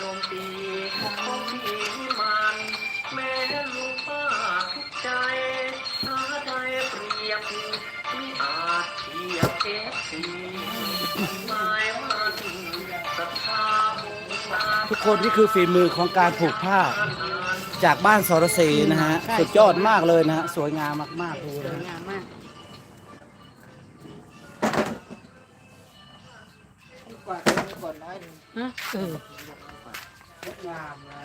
โจมตีของพี่มันแม่ลูกป้าทุกใจหาใจเปรียบมิอาจเทียบเอฟซีหมายมันศรัทธามุ่งมาทุกคนนี่คือฝีมือของการผูกผ้า จากบ้านสรศรีนะฮะใช่สุดยอดมากเลยนะฮะสวยงามมากๆดูสเลวยยงามมากกวาดตรงนี้ก่อนร้อยหนึ่ง ฮะเออง ดงามนะ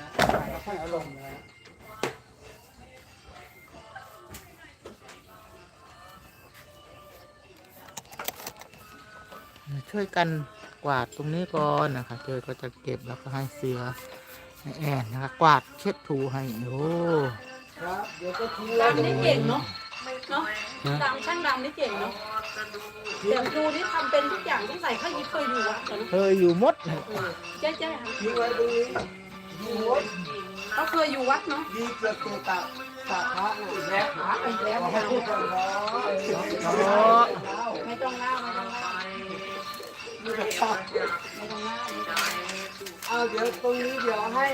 แล้วค่อยเอาลงนะช่วยกันกวาดตรงนี้ก่อนนะคะเจอก็จะเก็บแล้วก็ให้เสือให้แอนนะคะกวาดเช็ดถูให้โอ้ครับเดี๋ยวก็ทิ้งแล้ว ดำนี่เก่งเนาะเนาะนะดำช่างดำนี่เก่งเนาะ แต่ครูนี่ทำเป็นทุกอย่างต้องใส่ข้าวยิบเคยอยู่วัดเหรอเนอะเคยอยู่มดใช่ใช่ค่ะทิ้งไว้ตรงนี้ดีโว้ยเขาเคยอยู่วัดเนาะดีเกือบตัวตาตาพระน่ะอีกแล้วหาไปแล้วขอให้พูดกันร้อยโอ้ไม่ต้องเล่าไม่ต้องเล่ามีแต่ปากไม่ต้องเล่าไม่ต้องเล่าเอาเดี๋ยวตรงนี้เดี๋ยวให้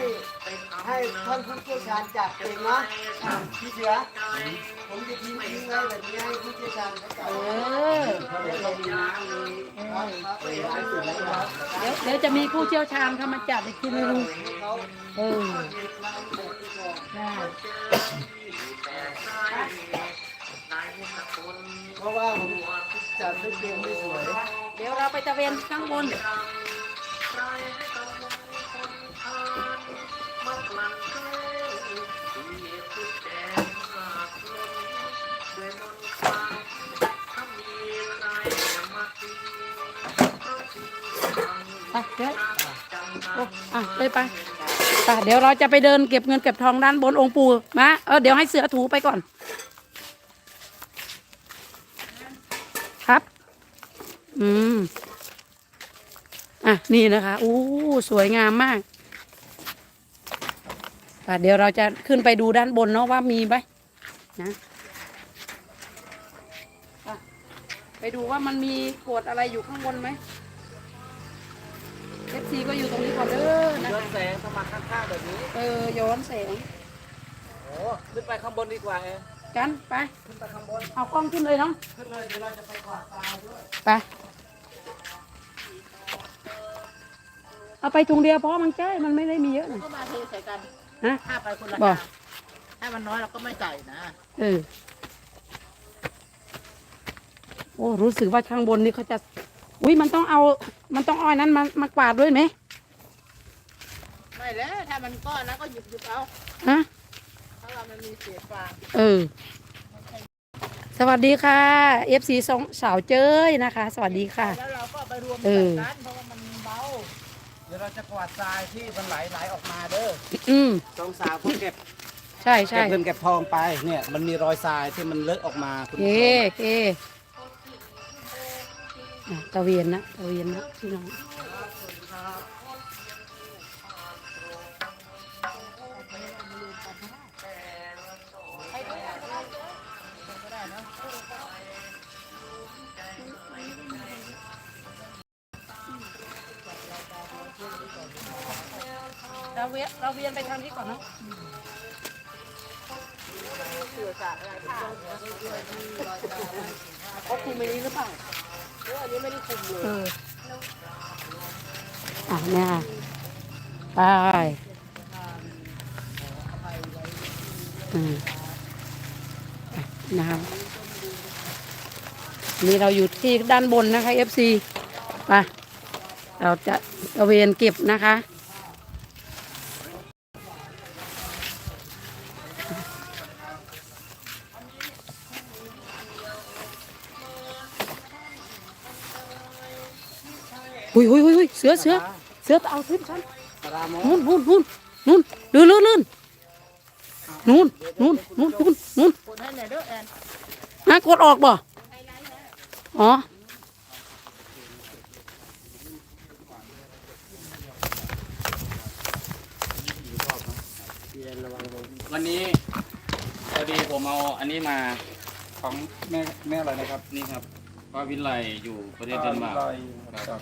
ให้ท่านผู้เชี่ยวชาญจัดเองนะพี่เสือผมจะทิ้ง เดเออเดี๋ยวเดี๋ยวจะมีผู้เชี่ยวชาญเข้ามาจัดอีกทีนึงเออเก็บน้ำหมดที่ก่อนได้เพราะว่าผมจัดไม่เตรียมไม่สวย เดี๋ยวเราไปตะเวนข้างบน อะเลยไปไปเดี๋ยวเราจะไปเดินเก็บเงินเก็บทองด้านบนองค์ปู่มาเออเดี๋ยวให้เสือถูไปก่อน ครับ อืมอะนี่นะคะอู้สวยงามมากอะเดี๋ยวเราจะขึ้นไปดูด้านบนเนาะว่ามีไหมนะไปดูว่ามันมีโกดอะไรอยู่ข้างบนไหม เอฟซีก็อยู่ตรงนี้ก่อนเด้อนะย้อนคะแสงเข้ามาข้างๆแบบนี้ เออย้อนแสงโอ้ขึ้นไปข้างบนดีกว่าเองกันไป ขึ้นไปข้างบน เอากล้องขึ้นเลยเนาะ ขึ้นเลยเดี๋ยวเราจะไปกวาดตาด้วย ไป เอาไปถุงเดียวเพราะมันใกล้มันไม่ได้มีเยอะนะก็มาเทใส่กัน ฮะ ถ้าไปคนละบอกทางถ้ามันน้อยเราก็ไม่ใส่นะ เออ โอ้ รู้สึกว่าข้างบนนี่เขาจะ อุ้ยมันต้องเอา มันต้องเอาอันนั้นมามากวาดด้วยไหมไม่แล้วถ้ามันก้อนแล้วก็หยิบหยิบเอาฮะถ้าเรามันมีเศษฟางเออ สวัสดีค่ะ FC สองสาวเจ้ยนะคะ สวัสดีค่ะ แล้วเราก็ไปรวมเอกันอกันเพราะว่ามันเบาเดี๋ยวเราจะกวาดทรายที่มันไหลไหลๆออกมาเด้ออืมสองสาวเขาเก็บใช่เก็ใช่บเงินเก็บทองไปเนี่ยมันมีรอยทรายที่มันเลอะออกมาคุณเอผู้ชมเคอะ ตะเวียนนะตะเวียนนะพี่น้องเราเวียนเราเวียนไปทางนี้ก่อนเนาะเขาคุมไปนี้หรือเปล่า อันนี้ไม่ได้คุมเลยเอออะเนี่ยไปอืมอะนะครับนี่เราอยู่ที่ด้านบนนะคะ FC ไปเราจะตระเวนเก็บนะคะ หุยหุยหุยหุยเสือเสือเสือเอาขึ้นฉันปลาร้าโมนู่นนู่นนู่นนู่นลื่นลื่นลื่นนู่นนู่นนู่นนู่นนู่นคนให้หน่อยเด้อแอนนะกดออกบ่อ๋อวันนี้พอดีผมเอาอันนี้มาของแม่แม่อะไรนะครับนี่ครับว่าวิไลอยู่ประเทศเดนมาร์กจาก